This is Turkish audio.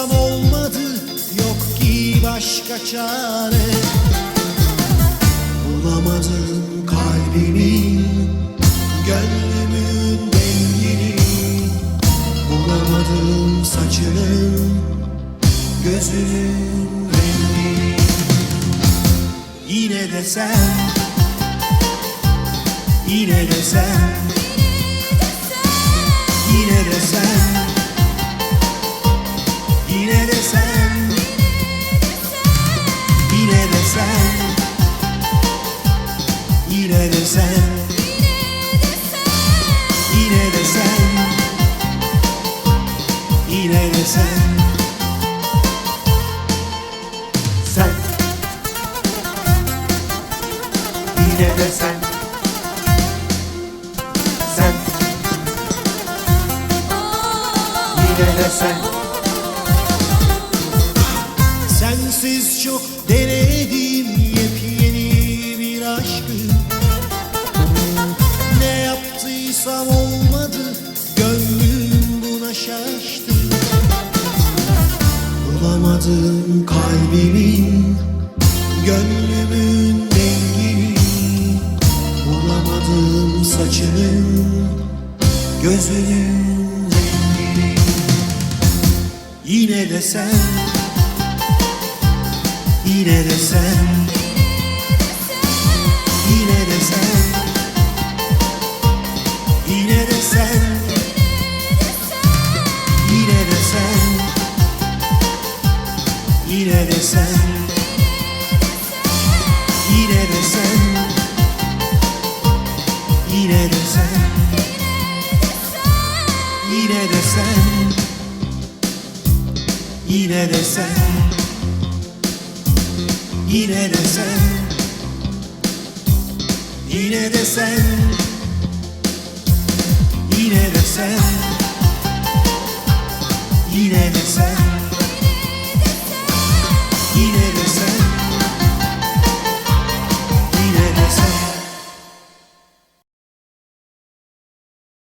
yaptıysam olmadı Yok ki başka çare. Bulamadım kalbimin Gönlümün dengini Bulamadım saçının Gözünün rengini. Yine de sen Yine de sen sen. Sen. Yine de sen. Sen. Yine de sen. Sensiz çok denedim Bulamadım kalbimin Gönlümün dengini Bulamadım saçının Gözünün rengini. Yine de sen Yine de sen Yine de sen. Yine de sen. Yine de sen. Yine de sen. Yine de sen. Yine de sen. Yine de sen